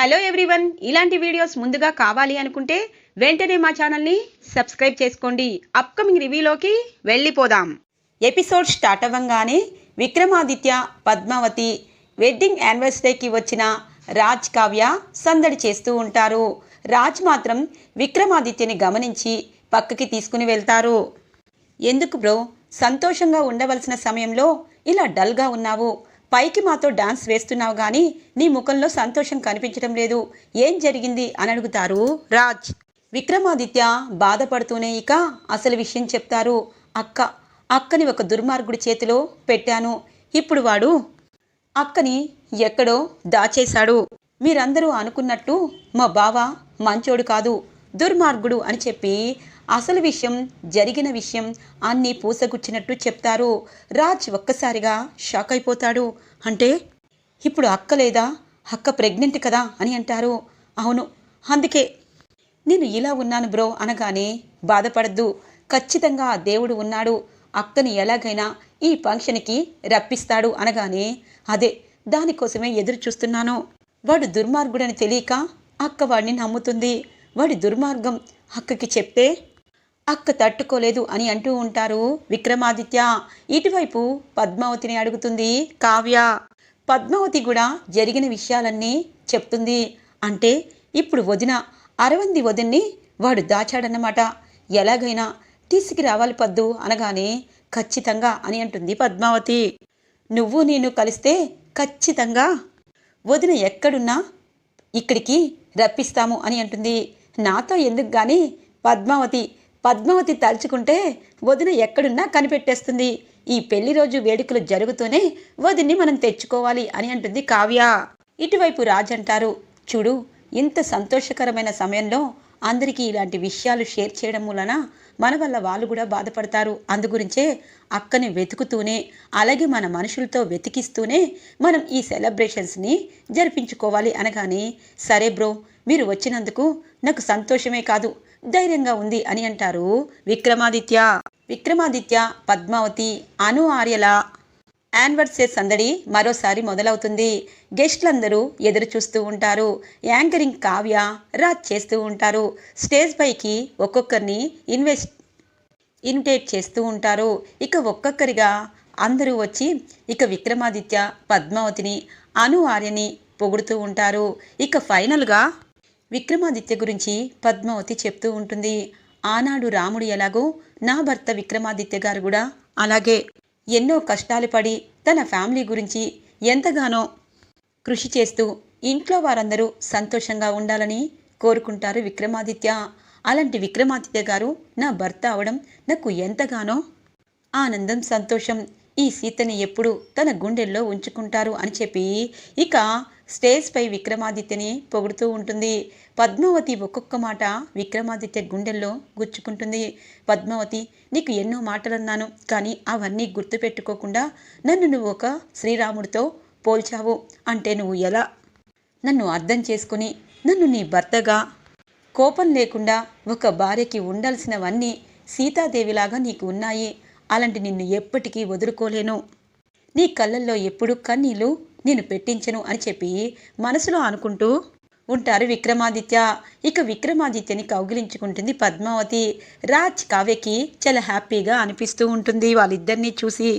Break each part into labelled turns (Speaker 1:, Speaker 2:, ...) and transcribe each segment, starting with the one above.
Speaker 1: Hello everyone. ఇలాంటి videos ముందుగా కావాలి అనుకుంటే వెంటనే మా ఛానల్ని సబ్స్క్రైబ్ చేసుకోండి. అప్కమింగ్ రివ్యూలోకి వెళ్ళిపోదాం. ఎపిసోడ్ స్టార్ట్ అవ్వంగానే విక్రమాదిత్య పద్మావతి వెడ్డింగ్ యానివర్సరీకి వచ్చిన రాజ్ కావ్య సందడి చేస్తూ ఉంటారు. రాజ్ మాత్రం విక్రమాదిత్యని గమనించి పక్కకి తీసుకుని వెళ్తారు. ఎందుకు బ్రో? సంతోషంగా ఉండవలసిన సమయంలో ఇలా డల్గా ఉన్నావు. పైకి మాతో డాన్స్ వేస్తున్నావు కానీ నీ ముఖంలో సంతోషం కనిపించడం లేదు. ఏం జరిగింది అని అడుగుతారు రాజ్. విక్రమాదిత్య బాధపడుతూనే ఇక అసలు విషయం చెప్తారు అక్క. అక్కని ఒక దుర్మార్గుడి చేతిలో పెట్టాను. ఇప్పుడు వాడు అక్కని ఎక్కడో దాచేశాడు. మీరందరూ అనుకున్నట్టు మా బావ మంచోడు కాదు దుర్మార్గుడు అని చెప్పి అసలు విషయం జరిగిన విషయం అన్నీ పూసగుచ్చినట్టు చెప్తారు. రాజ్ ఒక్కసారిగా షాక్ అయిపోతాడు. అంటే ఇప్పుడు అక్క లేదా? అక్క ప్రెగ్నెంట్ కదా? అని అంటారు. అవును. అందుకే నేను ఇలా ఉన్నాను బ్రో అనగానే బాధపడద్దు. ఖచ్చితంగా ఆ దేవుడు ఉన్నాడు. అక్కని ఎలాగైనా ఈ ఫంక్షన్కి రప్పిస్తాడు అనగానే అదే దానికోసమే ఎదురు చూస్తున్నాను. వాడు దుర్మార్గుడని తెలియక అక్క వాడిని నమ్ముతుంది. వాడి దుర్మార్గం అక్కకి చెప్తే అక్క తట్టుకోలేదు అని అంటూ ఉంటారు విక్రమాదిత్య. ఇటువైపు పద్మావతిని అడుగుతుంది కావ్య పద్మావతి కూడా జరిగిన విషయాలన్నీ చెప్తుంది. అంటే ఇప్పుడు వదిన అరవంది వదిన్ని వాడు దాచాడన్నమాట. ఎలాగైనా తీసుకురావాలి పద్దు అనగానే ఖచ్చితంగా అని అంటుంది పద్మావతి. నువ్వు నేను కలిస్తే ఖచ్చితంగా వదిన ఎక్కడున్నా ఇక్కడికి రప్పిస్తాము అని అంటుంది. నాతో ఎందుకు కానీ పద్మావతి పద్మావతి తలుచుకుంటే వదిన ఎక్కడున్నా కనిపెట్టేస్తుంది. ఈ పెళ్ళి రోజు వేడుకలు జరుగుతూనే వదిన్ని మనం తెచ్చుకోవాలి అని అంటుంది కావ్య. ఇటువైపు రాజ్ అంటారు చూడు ఇంత సంతోషకరమైన సమయంలో అందరికీ ఇలాంటి విషయాలు షేర్ చేయడం వలన మన వల్ల వాళ్ళు కూడా బాధపడతారు. అందుగురించే అక్కని వెతుకుతూనే అలాగే మన మనుషులతో వెతికిస్తూనే మనం ఈ సెలబ్రేషన్స్ని జరిపించుకోవాలి అనగానే సరే బ్రో మీరు వచ్చినందుకు నాకు సంతోషమే కాదు. ధైర్యంగా ఉంది అని అంటారు విక్రమాదిత్య. విక్రమాదిత్య పద్మావతి అను ఆర్యల యాన్వర్సరీ సందడి మరోసారి మొదలవుతుంది. గెస్ట్లందరూ ఎదురు చూస్తూ ఉంటారు. యాంకరింగ్ కావ్య రాజ్ చేస్తూ ఉంటారు. స్టేజ్ పైకి ఒక్కొక్కరిని ఇన్వెస్ట్ ఇన్విటేట్ చేస్తూ ఉంటారు. ఇక ఒక్కొక్కరిగా అందరూ వచ్చి ఇక విక్రమాదిత్య పద్మావతిని అను ఆర్యని పొగుడుతూ ఉంటారు. ఇక ఫైనల్గా విక్రమాదిత్య గురించి పద్మావతి చెప్తూ ఉంటుంది. ఆనాడు రాముడు ఎలాగో నా భర్త విక్రమాదిత్య గారు కూడా అలాగే ఎన్నో కష్టాలు పడి తన ఫ్యామిలీ గురించి ఎంతగానో కృషి చేస్తూ ఇంట్లో వారందరూ సంతోషంగా ఉండాలని కోరుకుంటారు విక్రమాదిత్య. అలాంటి విక్రమాదిత్య గారు నా భర్త అవడం నాకు ఎంతగానో ఆనందం సంతోషం. ఈ సీతని ఎప్పుడు తన గుండెల్లో ఉంచుకుంటారు అని చెప్పి ఇక స్టేజ్పై విక్రమాదిత్యని పొగుడుతూ ఉంటుంది. పద్మావతి ఒక్కొక్క మాట విక్రమాదిత్య గుండెల్లో గుచ్చుకుంటుంది. పద్మావతి నీకు ఎన్నో మాటలన్నాను కానీ అవన్నీ గుర్తుపెట్టుకోకుండా నన్ను నువ్వు ఒక శ్రీరాముడితో పోల్చావు. అంటే నువ్వు ఎలా? నన్ను అర్థం చేసుకుని నన్ను నీ భర్తగా? కోపం లేకుండా ఒక భార్యకి ఉండాల్సినవన్నీ సీతాదేవిలాగా నీకు ఉన్నాయి. అలాంటి నిన్ను ఎప్పటికీ వదులుకోలేను. నీ కళ్ళల్లో ఎప్పుడు కన్నీళ్ళు నేను పెట్టించను అని చెప్పి మనసులో అనుకుంటూ ఉంటారు విక్రమాదిత్య. ఇక విక్రమాదిత్యని కౌగిలించుకుంటుంది పద్మావతి. రాజ్ కావ్యకి చాలా హ్యాపీగా అనిపిస్తూ ఉంటుంది వాళ్ళిద్దరినీ చూసి.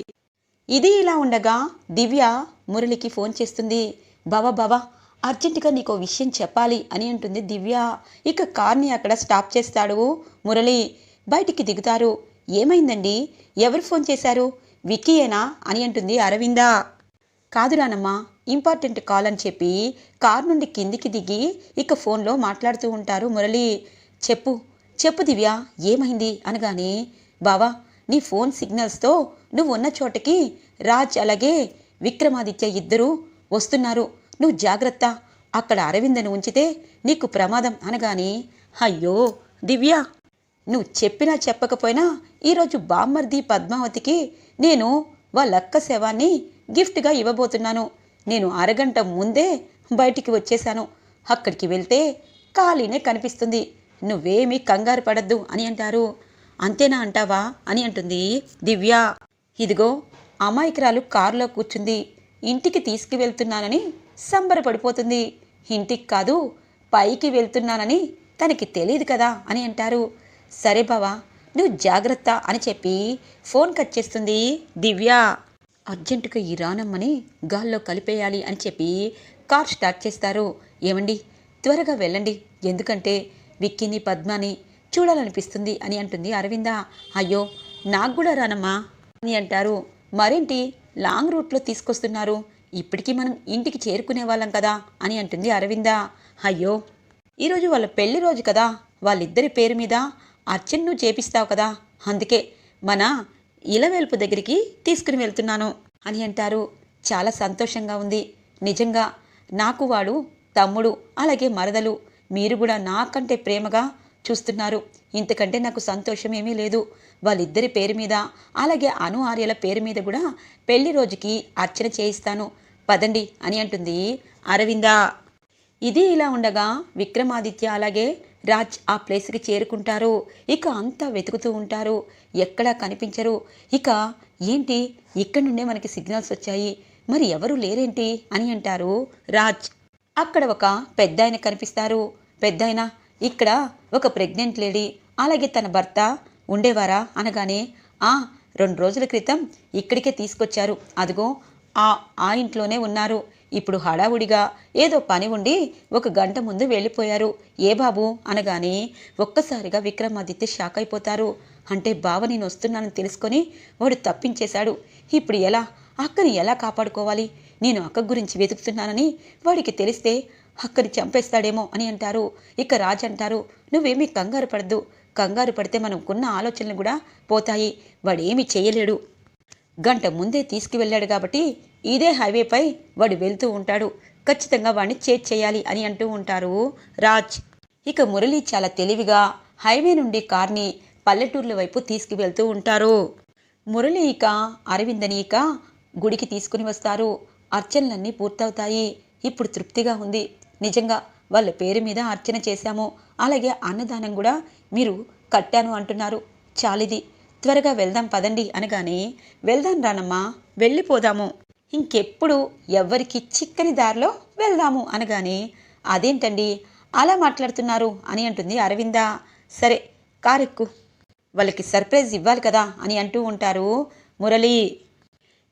Speaker 1: ఇది ఇలా ఉండగా దివ్య మురళికి ఫోన్ చేస్తుంది. బావ బావా అర్జెంటుగా నీకు విషయం చెప్పాలి అని అంటుంది దివ్య. ఇక కార్ని అక్కడ స్టాప్ చేస్తాడు మురళి. బయటికి దిగుతారు. ఏమైందండి? ఎవరు ఫోన్ చేశారు? విక్కీయేనా అని అంటుంది అరవిందా. కాదురానమ్మా ఇంపార్టెంట్ కాల్ అని చెప్పి కార్ నుండి కిందికి దిగి ఇక ఫోన్లో మాట్లాడుతూ ఉంటారు మురళి. చెప్పు చెప్పు దివ్య ఏమైంది? అనగానే బావా నీ ఫోన్ సిగ్నల్స్తో నువ్వు ఉన్న చోటకి రాజ్ అలాగే విక్రమాదిత్య ఇద్దరూ వస్తున్నారు. నువ్వు జాగ్రత్త అక్కడ అరవిందను ఉంచితే నీకు ప్రమాదం అనగానే అయ్యో దివ్య నువ్వు చెప్పినా చెప్పకపోయినా ఈరోజు బామ్మర్ది పద్మావతికి నేను వాళ్ళక్క శవాన్ని గిఫ్ట్గా ఇవ్వబోతున్నాను. నేను అరగంట ముందే బయటికి వచ్చేశాను. అక్కడికి వెళ్తే ఖాళీనే కనిపిస్తుంది. నువ్వేమీ కంగారు పడద్దు అని అంటారు. అంతేనా అంటావా అని అంటుంది దివ్య. ఇదిగో అమాయకురాలు కారులో కూర్చుంది. ఇంటికి తీసుకువెళ్తున్నానని సంబరపడిపోతుంది. ఇంటికి కాదు పైకి వెళ్తున్నానని తనకి తెలియదు కదా అని అంటారు. సరే బావా నువ్వు జాగ్రత్త అని చెప్పి ఫోన్ కట్ చేస్తుంది దివ్య. అర్జెంటుగా ఈ రానమ్మని గాల్లో కలిపేయాలి అని చెప్పి కార్ స్టార్ట్ చేస్తారు. ఏమండి? త్వరగా వెళ్ళండి. ఎందుకంటే విక్కీని పద్మాని చూడాలనిపిస్తుంది అని అంటుంది అరవింద. అయ్యో నాకు కూడా రానమ్మా అని అంటారు. మరేంటి? లాంగ్ రూట్లో తీసుకొస్తున్నారు. ఇప్పటికీ మనం ఇంటికి చేరుకునే వాళ్ళం కదా అని అంటుంది అరవింద. అయ్యో ఈరోజు వాళ్ళ పెళ్ళి రోజు కదా. వాళ్ళిద్దరి పేరు మీద అర్చన్ను చేపిస్తావు కదా. అందుకే మన ఇలవేల్పు దగ్గరికి తీసుకుని వెళ్తున్నాను అని అంటారు. చాలా సంతోషంగా ఉంది. నిజంగా నాకు వాడు తమ్ముడు అలాగే మరదలు. మీరు కూడా నాకంటే ప్రేమగా చూస్తున్నారు. ఇంతకంటే నాకు సంతోషం ఏమీ లేదు. వాళ్ళిద్దరి పేరు మీద అలాగే అను ఆర్యల పేరు మీద కూడా పెళ్ళి రోజుకి అర్చన చేయిస్తాను. పదండి అని అంటుంది అరవింద. ఇది ఇలా ఉండగా విక్రమాదిత్య అలాగే రాజ్ ఆ ప్లేస్కి చేరుకుంటారు. ఇక అంతా వెతుకుతూ ఉంటారు. ఎక్కడా కనిపించరు. ఇక ఏంటి? ఇక్కడ నుండే మనకి సిగ్నల్స్ వచ్చాయి. మరి ఎవరు లేరేంటి అని అంటారు రాజ్. అక్కడ ఒక పెద్ద ఆయన కనిపిస్తారు. పెద్ద ఇక్కడ ఒక ప్రెగ్నెంట్ లేడీ. అలాగే తన భర్త ఉండేవారా అనగానే ఆ రెండు రోజుల క్రితం ఇక్కడికే తీసుకొచ్చారు. అదిగో ఆ ఆ ఇంట్లోనే ఉన్నారు. ఇప్పుడు హడావుడిగా ఏదో పని ఉండి ఒక గంట ముందు వెళ్ళిపోయారు. ఏ బాబు? అనగానే ఒక్కసారిగా విక్రమాదిత్య షాక్ అయిపోతారు. అంటే బావ నేను వస్తున్నానని తెలుసుకొని వాడు తప్పించేశాడు. ఇప్పుడు ఎలా? అక్కని ఎలా కాపాడుకోవాలి? నేను అక్క గురించి వెతుకుతున్నానని వాడికి తెలిస్తే అక్కని చంపేస్తాడేమో అని అంటారు. ఇక రాజు అంటారు నువ్వేమీ కంగారు పడద్దు. కంగారు పడితే మనం ఆలోచనలు కూడా పోతాయి. వాడేమీ చేయలేడు. గంట ముందే తీసుకువెళ్ళాడు కాబట్టి ఇదే హైవేపై వాడు వెళ్తూ ఉంటాడు. ఖచ్చితంగా వాడిని చేజ్ చేయాలి అని అంటూ ఉంటారు రాజ్. ఇక మురళి చాలా తెలివిగా హైవే నుండి కార్ని పల్లెటూర్ల వైపు తీసుకువెళ్తూ ఉంటారు. మురళి ఇక అరవిందని ఇక గుడికి తీసుకుని వస్తారు. అర్చనలన్నీ పూర్తవుతాయి. ఇప్పుడు తృప్తిగా ఉంది. నిజంగా వాళ్ళ పేరు మీద అర్చన చేశాము. అలాగే అన్నదానం కూడా మీరు కట్టాను అంటున్నారు. చాలిది. త్వరగా వెళ్దాం పదండి అనగానే వెళ్దాం రానమ్మా వెళ్ళిపోదాము. ఇంకెప్పుడు ఎవ్వరికి చిక్కని దారిలో వెళ్దాము అనగానే అదేంటండి? అలా మాట్లాడుతున్నారు అని అంటుంది అరవింద. సరే కారెక్కు. వాళ్ళకి సర్ప్రైజ్ ఇవ్వాలి కదా అని అంటూ ఉంటారు మురళి.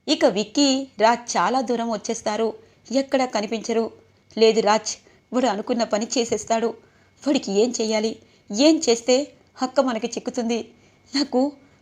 Speaker 1: ఇక విక్కీ రాజ్ చాలా దూరం వచ్చేస్తారు. ఎక్కడా కనిపించరు. లేదు రాజ్ వాడు అనుకున్న పని చేసేస్తాడు. వాడికి ఏం చేయాలి ఏం చేస్తే హక్క మనకి చిక్కుతుంది? నాకు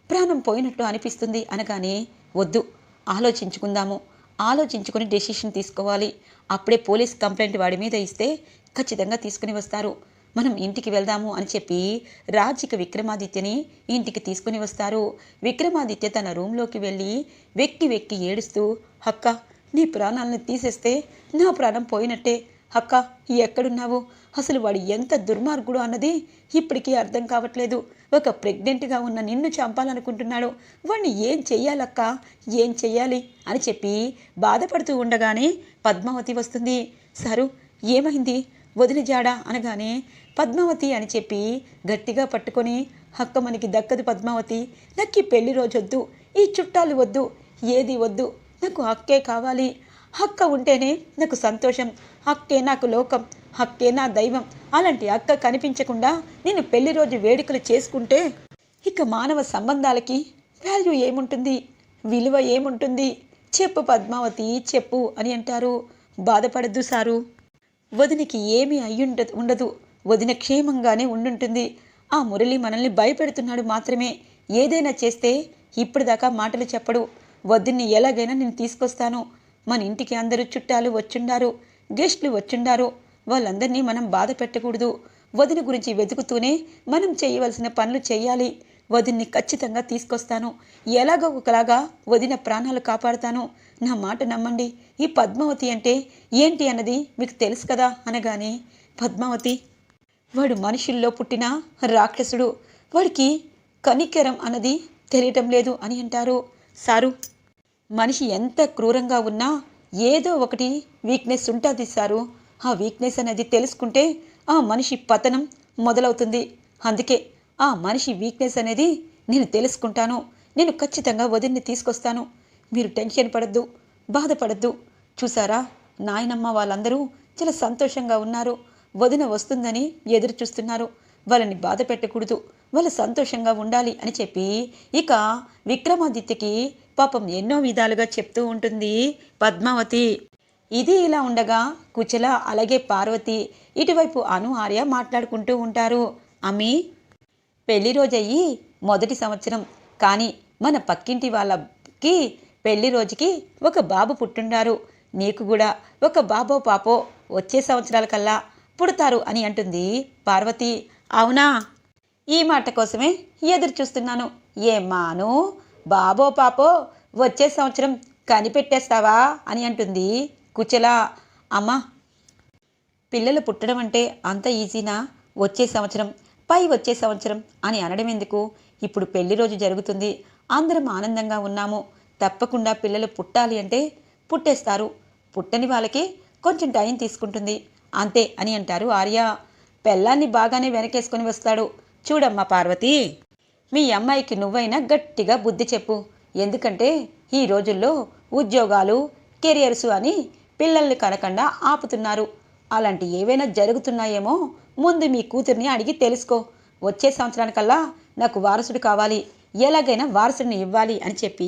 Speaker 1: ప్రాణం పోయినట్టు అనిపిస్తుంది అనగానే వద్దు ఆలోచించుకుందాము. ఆలోచించుకుని డెసిషన్ తీసుకోవాలి. అప్పుడే పోలీస్ కంప్లైంట్ వాడి మీద ఇస్తే ఖచ్చితంగా తీసుకుని వస్తారు. మనం ఇంటికి వెళ్దాము అని చెప్పి రాజిక విక్రమాదిత్యని ఇంటికి తీసుకుని వస్తారు. విక్రమాదిత్య తన రూమ్లోకి వెళ్ళి వెక్కి వెక్కి ఏడుస్తూ హక్క నీ ప్రాణాలను తీసేస్తే నా ప్రాణం పోయినట్టే. అక్క ఎక్కడున్నావు? అసలు వాడు ఎంత దుర్మార్గుడు అన్నది ఇప్పటికీ అర్థం కావట్లేదు. ఒక ప్రెగ్నెంట్గా ఉన్న నిన్ను చంపాలనుకుంటున్నాడు వాడిని ఏం చెయ్యాలక్క? ఏం చెయ్యాలి? అని చెప్పి బాధపడుతూ ఉండగానే పద్మావతి వస్తుంది. సారు ఏమైంది? వదిలి జాడా? అనగానే పద్మావతి అని చెప్పి గట్టిగా పట్టుకొని హక్క మనకి దక్కదు పద్మావతి. నాకు ఈ పెళ్ళి రోజొద్దు. ఈ చుట్టాలు వద్దు. ఏది వద్దు? నాకు హక్కే కావాలి. హక్క ఉంటేనే నాకు సంతోషం. హక్కే నాకు లోకం. అక్కే నా దైవం. అలాంటి అక్క కనిపించకుండా నేను పెళ్ళి రోజు వేడుకలు చేసుకుంటే ఇక మానవ సంబంధాలకి వాల్యూ ఏముంటుంది? విలువ ఏముంటుంది? చెప్పు పద్మావతి చెప్పు అని అంటారు. బాధపడద్దు సారు. వదినికి ఏమీ అయ్యుండ ఉండదు. వదిన క్షేమంగానే ఉండుంటుంది. ఆ మురళి మనల్ని భయపెడుతున్నాడు మాత్రమే. ఏదైనా చేస్తే ఇప్పటిదాకా మాటలు చెప్పడు. వదిన్ని ఎలాగైనా నేను తీసుకొస్తాను. మన ఇంటికి అందరూ చుట్టాలు వచ్చుండారు. గెస్ట్లు వచ్చుండారు. వాళ్ళందరినీ మనం బాధ పెట్టకూడదు. వదిన గురించి వెతుకుతూనే మనం చేయవలసిన పనులు చేయాలి. వదిన్ని ఖచ్చితంగా తీసుకొస్తాను. ఎలాగో ఒకలాగా వదిన ప్రాణాలు కాపాడుతాను. నా మాట నమ్మండి. ఈ పద్మావతి అంటే ఏంటి అన్నది మీకు తెలుసు కదా అనగానే పద్మావతి వాడు మనుషుల్లో పుట్టిన రాక్షసుడు. వాడికి కనికరం అన్నది తెలియటం లేదు అని అంటారు. సారు మనిషి ఎంత క్రూరంగా ఉన్నా ఏదో ఒకటి వీక్నెస్ ఉంటుంది సారు. ఆ వీక్నెస్ అనేది తెలుసుకుంటే ఆ మనిషి పతనం మొదలవుతుంది. అందుకే ఆ మనిషి వీక్నెస్ అనేది నేను తెలుసుకుంటాను నేను ఖచ్చితంగా వదిన్ని తీసుకొస్తాను. మీరు టెన్షన్ పడద్దు బాధపడద్దు. చూసారా? నాయనమ్మ వాళ్ళందరూ చాలా సంతోషంగా ఉన్నారు. వదిన వస్తుందని ఎదురు చూస్తున్నారు. వాళ్ళని బాధ పెట్టకూడదు వాళ్ళు సంతోషంగా ఉండాలి అని చెప్పి ఇక విక్రమాదిత్యకి పాపం ఎన్నో విధాలుగా చెప్తూ ఉంటుంది పద్మావతి. ఇది ఇలా ఉండగా కుచల అలాగే పార్వతి ఇటువైపు అను ఆర్య మాట్లాడుకుంటూ ఉంటారు. అమ్మి పెళ్ళి రోజయ్యి మొదటి సంవత్సరం. కానీ మన పక్కింటి వాళ్ళకి పెళ్ళి రోజుకి ఒక బాబు పుట్టుండారు. నీకు కూడా ఒక బాబో పాపో వచ్చే సంవత్సరాల కల్లా పుడతారు అని అంటుంది పార్వతి. అవునా? ఈ మాట కోసమే ఎదురు చూస్తున్నాను. ఏమాను బాబో పాపో వచ్చే సంవత్సరం కనిపెట్టేస్తావా? అని అంటుంది కుచల అమ్మా. పిల్లలు పుట్టడం అంటే అంత ఈజీనా? వచ్చే సంవత్సరం పై వచ్చే సంవత్సరం అని అనడం ఎందుకు? ఇప్పుడు పెళ్ళి రోజు జరుగుతుంది. అందరం ఆనందంగా ఉన్నాము. తప్పకుండా పిల్లలు పుట్టాలి అంటే పుట్టేస్తారు. పుట్టని వాళ్ళకి కొంచెం టైం తీసుకుంటుంది. అంతే అని అంటారు ఆర్య. పెళ్ళాన్ని బాగానే వెనకేసుకొని వస్తాడు. చూడమ్మా పార్వతి. మీ అమ్మాయికి నువ్వైనా గట్టిగా బుద్ధి చెప్పు. ఎందుకంటే ఈ రోజుల్లో ఉద్యోగాలు కెరియర్స్ అని పిల్లల్ని కనకుండా ఆపుతున్నారు. అలాంటి ఏవైనా జరుగుతున్నాయేమో ముందు మీ కూతుర్ని అడిగి తెలుసుకో. వచ్చే సంవత్సరానికల్లా నాకు వారసుడు కావాలి. ఎలాగైనా వారసుడిని ఇవ్వాలి అని చెప్పి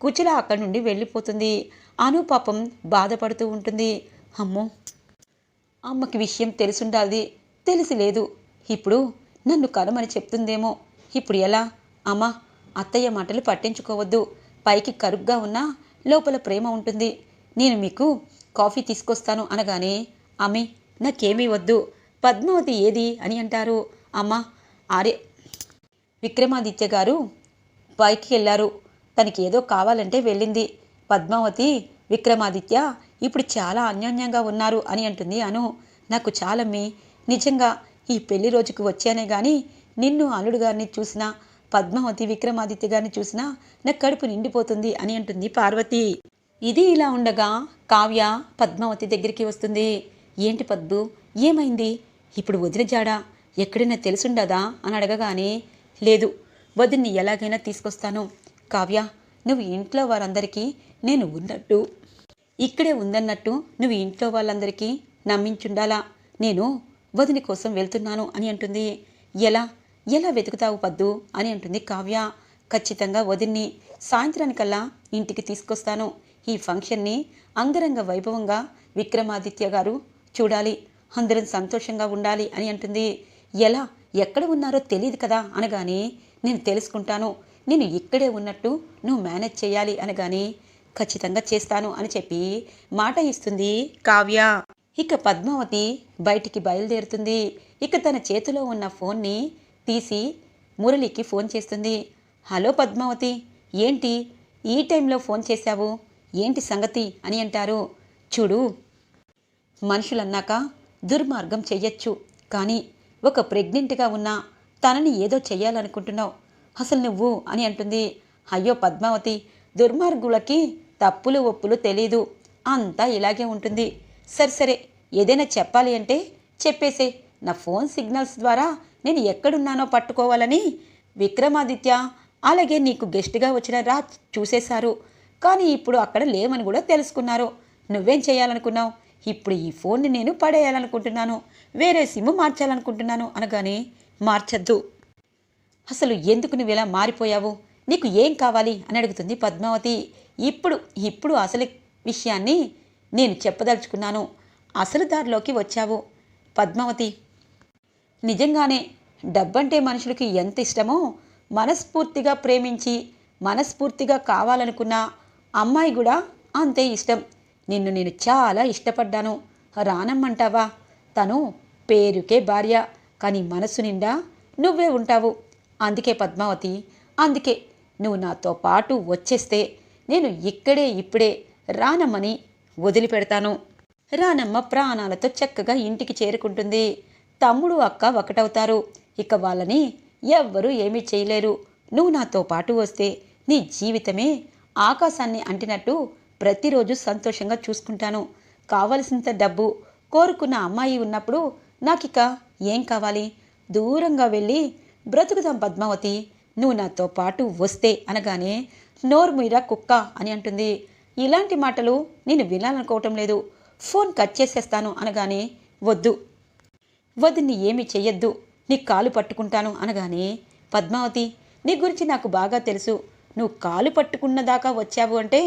Speaker 1: కుచిల అక్కడి నుండి వెళ్ళిపోతుంది. అను పాపం బాధపడుతూ ఉంటుంది. అమ్మో అమ్మకి విషయం తెలిసుండాలి తెలిసి లేదు ఇప్పుడు నన్ను కనమని చెప్తుందేమో. ఇప్పుడు ఎలా? అమ్మా అత్తయ్య మాటలు పట్టించుకోవద్దు. పైకి కరుగ్గా ఉన్నా లోపల ప్రేమ ఉంటుంది. నేను మీకు కాఫీ తీసుకొస్తాను అనగానే అమ్మి నాకేమీ వద్దు. పద్మావతి ఏది? అని అంటారు. అమ్మ ఆర్య విక్రమాదిత్య గారు పైకి వెళ్ళారు. తనకి ఏదో కావాలంటే వెళ్ళింది. పద్మావతి విక్రమాదిత్య ఇప్పుడు చాలా అన్యోన్యంగా ఉన్నారు అని అంటుంది అను. నాకు చాలమ్మి. నిజంగా ఈ పెళ్ళి రోజుకు వచ్చానే గాని నిన్ను అల్లుడు గారిని చూసినా పద్మావతి విక్రమాదిత్య గారిని చూసినా నా కడుపు నిండిపోతుంది అని అంటుంది పార్వతి. ఇది ఇలా ఉండగా కావ్య పద్మావతి దగ్గరికి వస్తుంది. ఏంటి పద్దు? ఏమైంది? ఇప్పుడు వదిన జాడా? ఎక్కడైనా తెలుసుండదా? అని అడగగానే లేదు. వదిన్ని ఎలాగైనా తీసుకొస్తాను. కావ్య నువ్వు ఇంట్లో వారందరికీ నేను ఉన్నట్టు. ఇక్కడే ఉందన్నట్టు నువ్వు ఇంట్లో వాళ్ళందరికీ నమ్మించుండాలా? నేను వదిని కోసం వెళ్తున్నాను అని అంటుంది. ఎలా? ఎలా వెతుకుతావు పద్దు? అని అంటుంది కావ్య. ఖచ్చితంగా వదిన్ని. సాయంత్రానికల్లా ఇంటికి తీసుకొస్తాను. ఈ ఫంక్షన్ని అంగరంగ వైభవంగా విక్రమాదిత్య గారు చూడాలి. అందరం సంతోషంగా ఉండాలి అని అంటుంది. ఎలా? ఎక్కడ ఉన్నారో తెలియదు కదా అనగానే నేను తెలుసుకుంటాను. నేను ఇక్కడే ఉన్నట్టు నువ్వు మేనేజ్ చేయాలి అనగానే ఖచ్చితంగా చేస్తాను అని చెప్పి మాట ఇస్తుంది కావ్య. ఇక పద్మావతి బయటికి బయలుదేరుతుంది. ఇక తన చేతిలో ఉన్న ఫోన్ని తీసి మురళికి ఫోన్ చేస్తుంది. హలో పద్మావతి ఏంటి? ఈ టైంలో ఫోన్ చేశావు? ఏంటి సంగతి అని అంటారు. చూడు మనుషులన్నాక దుర్మార్గం చెయ్యొచ్చు. కానీ ఒక ప్రెగ్నెంట్గా ఉన్న తనని ఏదో చెయ్యాలనుకుంటున్నావు. అసలు నువ్వు అని అంటుంది. అయ్యో పద్మావతి దుర్మార్గులకి తప్పులు ఒప్పులు తెలీదు. అంతా ఇలాగే ఉంటుంది. సరే సరే ఏదైనా చెప్పాలి అంటే చెప్పేసే. నా ఫోన్ సిగ్నల్స్ ద్వారా నేను ఎక్కడున్నానో పట్టుకోవాలని విక్రమాదిత్య అలాగే నీకు గెస్ట్గా వచ్చిన రా చూసేశారు. కానీ ఇప్పుడు అక్కడ లేవని కూడా తెలుసుకున్నారు. నువ్వేం చేయాలనుకున్నావు? ఇప్పుడు ఈ ఫోన్ని నేను పడేయాలనుకుంటున్నాను. వేరే సిమ్ మార్చాలనుకుంటున్నాను అనగానే మార్చద్దు. అసలు ఎందుకు నువ్వు ఇలా మారిపోయావు? నీకు ఏం కావాలి? అని అడుగుతుంది పద్మావతి. ఇప్పుడు ఇప్పుడు అసలు విషయాన్ని నేను చెప్పదలుచుకున్నాను. అసలు దారిలోకి వచ్చావు. పద్మావతి నిజంగానే డబ్బంటే మనుషులకి ఎంత ఇష్టమో మనస్ఫూర్తిగా ప్రేమించి మనస్ఫూర్తిగా కావాలనుకున్న అమ్మాయి కూడా అంతే ఇష్టం. నిన్ను నేను చాలా ఇష్టపడ్డాను. రానమ్మంటావా? తను పేరుకే భార్య. కానీ మనసు నిండా నువ్వే ఉంటావు. అందుకే పద్మావతి అందుకే నువ్వు నాతో పాటు వచ్చేస్తే నేను ఇక్కడే ఇప్పుడే రానమ్మని వదిలిపెడతాను. రానమ్మ ప్రాణాలతో చక్కగా ఇంటికి చేరుకుంటుంది. తమ్ముడు అక్క ఒకటవుతారు. ఇక వాళ్ళని ఎవ్వరూ ఏమీ చేయలేరు. నువ్వు నాతో పాటు వస్తే నీ జీవితమే ఆకాశాన్ని అంటినట్టు ప్రతిరోజు సంతోషంగా చూసుకుంటాను. కావలసినంత డబ్బు కోరుకున్న అమ్మాయి ఉన్నప్పుడు నాకిక ఏం కావాలి? దూరంగా వెళ్ళి బ్రతుకుదాం పద్మావతి నువ్వు నాతో పాటు వస్తే అనగానే నోర్మీరా కుక్క అని అంటుంది. ఇలాంటి మాటలు నేను వినాలనుకోవటం లేదు. ఫోన్ కట్ చేసేస్తాను అనగానే వద్దు. వదిన్ని ఏమి చెయ్యొద్దు. నీ కాలు పట్టుకుంటాను అనగానే పద్మావతి నీ గురించి నాకు బాగా తెలుసు. నువ్వు కాలు పట్టుకున్న దాకా వచ్చావు అంటే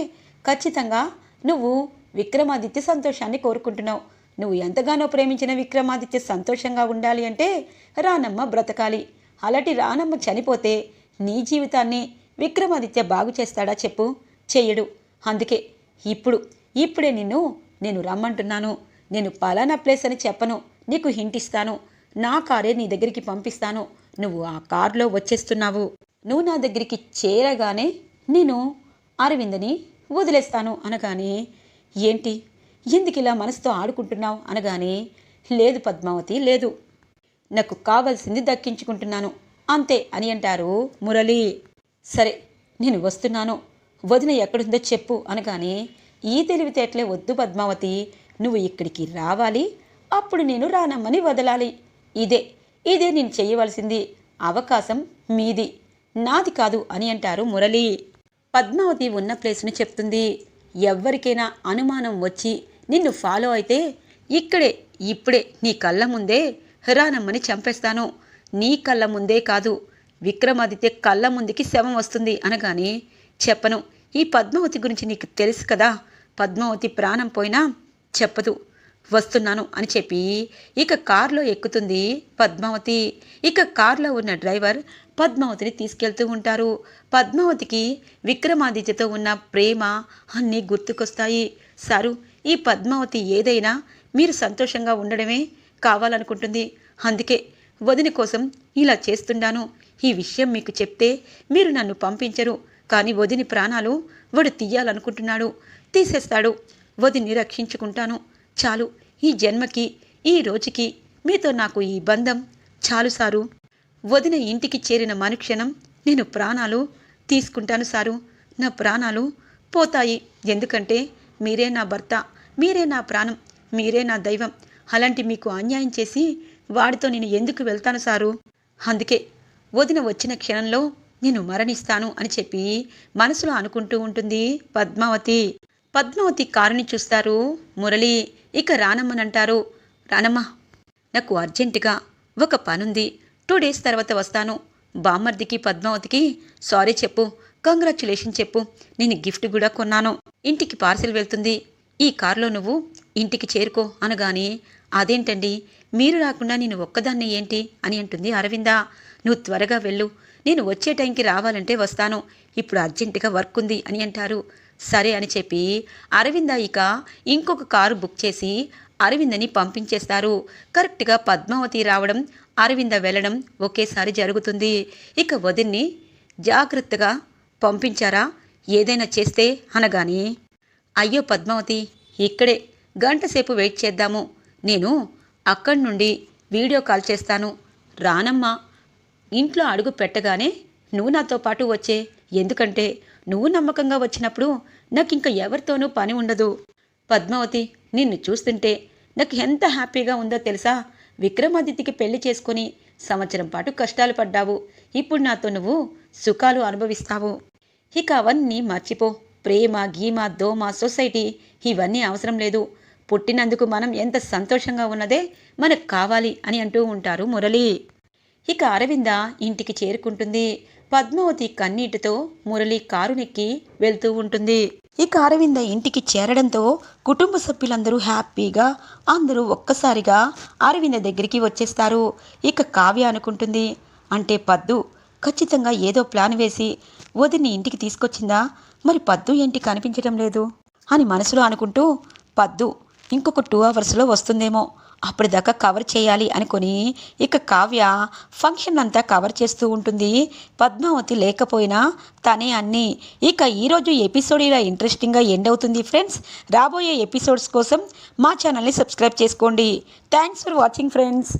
Speaker 1: ఖచ్చితంగా నువ్వు విక్రమాదిత్య సంతోషాన్ని కోరుకుంటున్నావు. నువ్వు ఎంతగానో ప్రేమించిన విక్రమాదిత్య సంతోషంగా ఉండాలి అంటే రానమ్మ బ్రతకాలి. అలాంటి రానమ్మ చనిపోతే నీ జీవితాన్ని విక్రమాదిత్య బాగు చేస్తాడా చెప్పు? చెయ్యడు. అందుకే ఇప్పుడు ఇప్పుడే నిన్ను నేను రమ్మంటున్నాను. నేను పలానా ప్లేస్ అని చెప్పను. నీకు హింటిస్తాను నా కారే నీ దగ్గరికి పంపిస్తాను. నువ్వు ఆ కారులో వచ్చేస్తున్నావు. నువ్వు నా దగ్గరికి చేరగానే నేను అరవిందని వదిలేస్తాను అనగానే ఏంటి? ఎందుకు ఇలా మనసుతో ఆడుకుంటున్నావు? అనగానే లేదు పద్మావతి లేదు. నాకు కావలసింది దక్కించుకుంటున్నాను. అంతే అని అంటారు మురళి. సరే నేను వస్తున్నాను. వదిన ఎక్కడుందో చెప్పు అనగానే ఈ తెలివితేటలే వద్దు పద్మావతి. నువ్వు ఇక్కడికి రావాలి. అప్పుడు నేను రానమ్మని వదలాలి. ఇదే ఇదే నేను చేయవలసింది. అవకాశం మీది. నాది కాదు అని అంటారు మురళి. పద్మావతి ఉన్న ప్లేస్ని చెప్తుంది. ఎవ్వరికైనా అనుమానం వచ్చి నిన్ను ఫాలో అయితే ఇక్కడే ఇప్పుడే నీ కళ్ళ ముందే రానమ్మని చంపేస్తాను. నీ కళ్ళ ముందే కాదు విక్రమాదిత్య కళ్ళ ముందుకి శవం వస్తుంది అనగానే చెప్పను. ఈ పద్మావతి గురించి నీకు తెలుసు కదా. పద్మావతి ప్రాణం పోయినా చెప్పదు. వస్తున్నాను అని చెప్పి ఇక కారులో ఎక్కుతుంది పద్మావతి. ఇక కారులో ఉన్న డ్రైవర్ పద్మావతిని తీసుకెళ్తూ ఉంటారు. పద్మావతికి విక్రమాదిత్యతో ఉన్న ప్రేమ అన్నీ గుర్తుకొస్తాయి. సారు ఈ పద్మావతి ఏదైనా మీరు సంతోషంగా ఉండడమే కావాలనుకుంటుంది. అందుకే వదిన కోసం ఇలా చేస్తుండాను ఈ విషయం మీకు చెప్తే మీరు నన్ను పంపించరు. కానీ వదిని ప్రాణాలు వాడు తీయాలనుకుంటున్నాడు. తీసేస్తాడు. వదిని రక్షించుకుంటాను. చాలు ఈ జన్మకి ఈ రోజుకి మీతో నాకు ఈ బంధం చాలు సారు. వదిన ఇంటికి చేరిన మనుక్షణం నేను ప్రాణాలు తీసుకుంటాను సారు. నా ప్రాణాలు పోతాయి. ఎందుకంటే మీరే నా భర్త మీరే నా ప్రాణం మీరే నా దైవం. అలాంటి మీకు అన్యాయం చేసి వాడితో నేను ఎందుకు వెళ్తాను సారు? అందుకే వదిన వచ్చిన క్షణంలో నేను మరణిస్తాను అని చెప్పి మనసులో అనుకుంటూ ఉంటుంది పద్మావతి. పద్మావతి కారుని చూస్తారు. మురళి ఇక రానమ్మనంటారు. రానమ్మ నాకు అర్జెంటుగా ఒక పనుంది. టూ డేస్ తర్వాత వస్తాను. బామ్మర్దికి పద్మావతికి సారీ చెప్పు కంగ్రాచులేషన్ చెప్పు నేను గిఫ్ట్ కూడా కొన్నాను. ఇంటికి పార్సిల్ వెళ్తుంది. ఈ కారులో నువ్వు ఇంటికి చేరుకో అనగానే అదేంటండి? మీరు రాకుండా నేను ఒక్కదాన్ని ఏంటి? అని అంటుంది అరవింద. నువ్వు త్వరగా వెళ్ళు. నేను వచ్చే టైంకి రావాలంటే వస్తాను. ఇప్పుడు అర్జెంటుగా వర్క్ ఉంది అని అంటారు. సరే అని చెప్పి అరవింద ఇక ఇంకొక కారు బుక్ చేసి అరవిందని పంపించేస్తారు. కరెక్ట్గా పద్మావతి రావడం అరవింద వెళ్ళడం ఒకేసారి జరుగుతుంది. ఇక వదిన్ని జాగ్రత్తగా పంపించారా? ఏదైనా చేస్తే అనగాని అయ్యో పద్మావతి ఇక్కడే గంటసేపు వెయిట్ చేద్దాము. నేను అక్కడి నుండి వీడియో కాల్ చేస్తాను. రానమ్మ ఇంట్లో అడుగు పెట్టగానే నువ్వు నాతో పాటు వచ్చే. ఎందుకంటే నువ్వు నమ్మకంగా వచ్చినప్పుడు నాకు ఇంకా ఎవరితోనూ పని ఉండదు. పద్మావతి నిన్ను చూస్తుంటే నాకు ఎంత హ్యాపీగా ఉందో తెలుసా? విక్రమాదిత్యకి పెళ్ళి చేసుకుని సంవత్సరం పాటు కష్టాలు పడ్డావు. ఇప్పుడు నాతో నువ్వు సుఖాలు అనుభవిస్తావు. ఇక అవన్నీ మర్చిపో. ప్రేమ గీమ దోమ సొసైటీ ఇవన్నీ అవసరం లేదు. పుట్టినందుకు మనం ఎంత సంతోషంగా ఉన్నదే మనకు కావాలి అని అంటూ ఉంటారు మురళి. ఇక అరవింద ఇంటికి చేరుకుంటుంది. పద్మావతి కన్నీటితో మురళి కారునెక్కి వెళ్తూ ఉంటుంది. ఇక అరవింద ఇంటికి చేరడంతో కుటుంబ సభ్యులందరూ హ్యాపీగా అందరూ ఒక్కసారిగా అరవింద దగ్గరికి వచ్చేస్తారు. ఇక కావ్య అనుకుంటుంది అంటే పద్దు ఖచ్చితంగా ఏదో ప్లాన్ వేసి వదిని ఇంటికి తీసుకొచ్చిందా? మరి పద్దు ఏంటి కనిపించడం లేదు? అని మనసులో అనుకుంటూ పద్దు ఇంకొక టూ అవర్స్లో వస్తుందేమో. అప్పటిదాకా కవర్ చేయాలి అనుకొని ఇక కావ్య ఫంక్షన్ అంతా కవర్ చేస్తూ ఉంటుంది. పద్మావతి లేకపోయినా తనే అన్నీ. ఇక ఈరోజు ఎపిసోడ్ ఇలా ఇంట్రెస్టింగ్గా ఎండ్ అవుతుంది ఫ్రెండ్స్ రాబోయే ఎపిసోడ్స్ కోసం మా ఛానల్ని సబ్స్క్రైబ్ చేసుకోండి. Thanks for watching friends